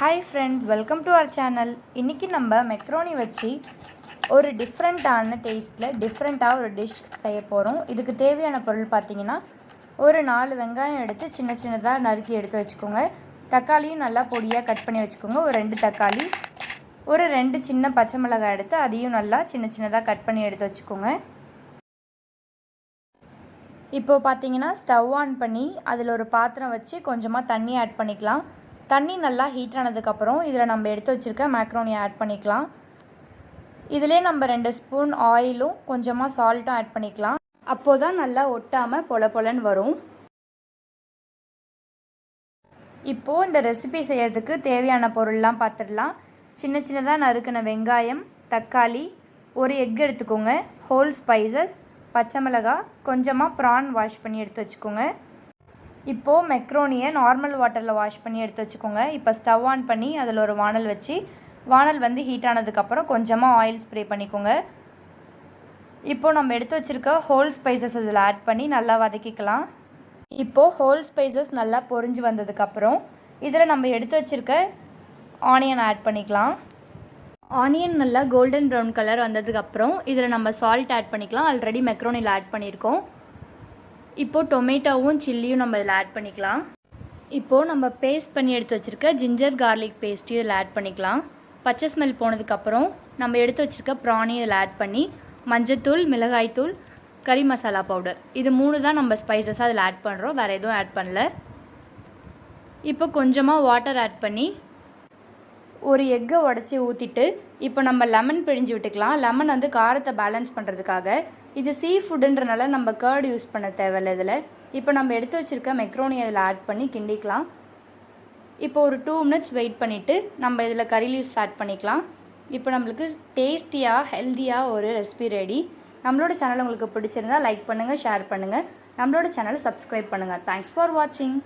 Hi friends welcome to our channel இன்றைக்கி நம்ம macaroni வச்சு ஒரு டிஃப்ரெண்ட்டான டேஸ்ட்டில் டிஃப்ரெண்ட்டாக ஒரு டிஷ் செய்ய போகிறோம் இதுக்கு தேவையான பொருள் பார்த்தீங்கன்னா ஒரு நாலு வெங்காயம் எடுத்து சின்ன சின்னதாக நறுக்கி எடுத்து வச்சுக்கோங்க. தக்காளியும் நல்லா பொடியாக கட் பண்ணி வச்சுக்கோங்க. ஒரு ரெண்டு தக்காளி ஒரு ரெண்டு சின்ன பச்சை மிளகாய் எடுத்து அதையும் நல்லா சின்ன சின்னதாக கட் பண்ணி எடுத்து வச்சுக்கோங்க. இப்போது பார்த்தீங்கன்னா ஸ்டவ் ஆன் பண்ணி அதில் ஒரு பாத்திரம் வச்சு கொஞ்சமாக தண்ணி ஆட் பண்ணிக்கலாம். தண்ணி நல்லா ஹீட் ஆனதுக்கப்புறம் இதில் நம்ம எடுத்து வச்சுருக்க மேக்ரோனி ஆட் பண்ணிக்கலாம். இதிலே நம்ம ரெண்டு ஸ்பூன் ஆயிலும் கொஞ்சமாக சால்ட்டும் ஆட் பண்ணிக்கலாம். அப்போ தான் நல்லா ஒட்டாமல் பொல பொலன்னு வரும். இப்போது இந்த ரெசிபி செய்கிறதுக்கு தேவையான பொருள்லாம் பார்த்துடலாம் சின்ன சின்னதாக நறுக்கின வெங்காயம் தக்காளி ஒரு எக் எடுத்துக்கோங்க. ஹோல் ஸ்பைசஸ் பச்சை மிளகாய் கொஞ்சமாக ப்ரான் வாஷ் பண்ணி எடுத்து வச்சுக்கோங்க. இப்போது மெக்ரோனியை நார்மல் வாட்டரில் வாஷ் பண்ணி எடுத்து வச்சுக்கோங்க. இப்போ ஸ்டவ் ஆன் பண்ணி அதில் ஒரு வானல் வச்சு வானல் வந்து ஹீட் ஆனதுக்கப்புறம் கொஞ்சமாக ஆயில் ஸ்ப்ரே பண்ணிக்கோங்க. இப்போது நம்ம எடுத்து வச்சுருக்க ஹோல் ஸ்பைசஸ் இதில் ஆட் பண்ணி நல்லா வதக்கிக்கலாம். இப்போது ஹோல் ஸ்பைசஸ் நல்லா பொரிஞ்சு வந்ததுக்கப்புறம் இதில் நம்ம எடுத்து வச்சுருக்க ஆனியன் ஆட் பண்ணிக்கலாம். ஆனியன் நல்லா கோல்டன் ப்ரௌன் கலர் வந்ததுக்கப்புறம் இதில் நம்ம சால்ட் ஆட் பண்ணிக்கலாம். ஆல்ரெடி மெக்ரோனில் ஆட் பண்ணியிருக்கோம். இப்போது டொமேட்டோவும் சில்லியும் நம்ம இதில் ஆட் பண்ணிக்கலாம். இப்போது நம்ம பேஸ்ட் பண்ணி எடுத்து வச்சுருக்க ஜிஞ்சர் கார்லிக் பேஸ்ட்டையும் இதில் ஆட் பண்ணிக்கலாம். பச்சை ஸ்மெல் போனதுக்கப்புறம் நம்ம எடுத்து வச்சுருக்க ப்ரானையும் இதில் ஆட் பண்ணி மஞ்சத்தூள் மிளகாய்த்தூள் கறி மசாலா பவுடர் இது மூணு தான் நம்ம ஸ்பைசஸாக அதில் ஆட் பண்ணுறோம் வேறு எதுவும் ஆட் பண்ணல. இப்போ கொஞ்சமாக வாட்டர் ஆட் பண்ணி ஒரு எக்கை உடச்சி ஊற்றிட்டு இப்போ நம்ம லெமன் பிழிஞ்சு விட்டுக்கலாம். லெமன் வந்து காரத்தை பேலன்ஸ் பண்ணுறதுக்காக இது சீ ஃபுட்டுன்றனால நம்ம கேர்டு யூஸ் பண்ண தேவையில்ல இதில். இப்போ நம்ம எடுத்து வச்சுருக்க மெக்ரோனி அதில் ஆட் பண்ணி கிண்டிக்கலாம். இப்போ ஒரு டூ மினிட்ஸ் வெயிட் பண்ணிவிட்டு நம்ம இதில் கறி லீவ்ஸ் ஆட் பண்ணிக்கலாம். இப்போ நம்மளுக்கு டேஸ்டியாக ஹெல்த்தியாக ஒரு ரெசிபி ரெடி நம்மளோட சேனல் உங்களுக்கு பிடிச்சிருந்தா லைக் பண்ணுங்கள் ஷேர் பண்ணுங்கள் நம்மளோட சேனலை சப்ஸ்கிரைப் பண்ணுங்கள் தேங்க்ஸ் ஃபார் வாட்சிங்